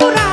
করা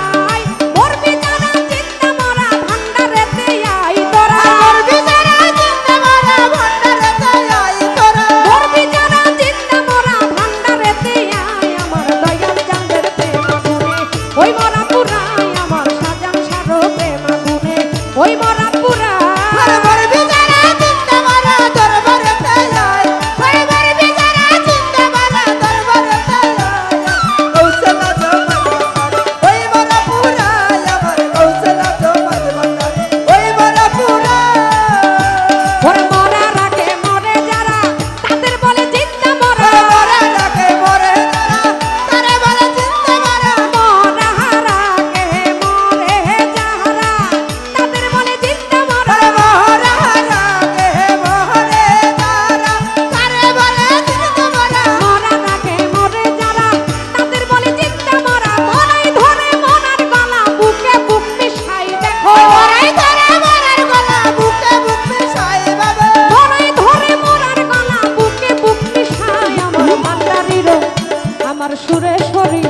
আমার সুরেশ্বরী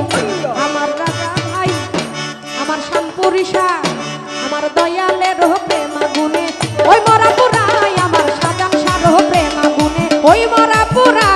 আমার রাজা ভাই, আমার শাম্পুরিষা আমার দয়ালের হবে মাগুনে, ওই মরা পুরাই আমার সাজান সার হবে মাগুনে, ওই মরা পুরা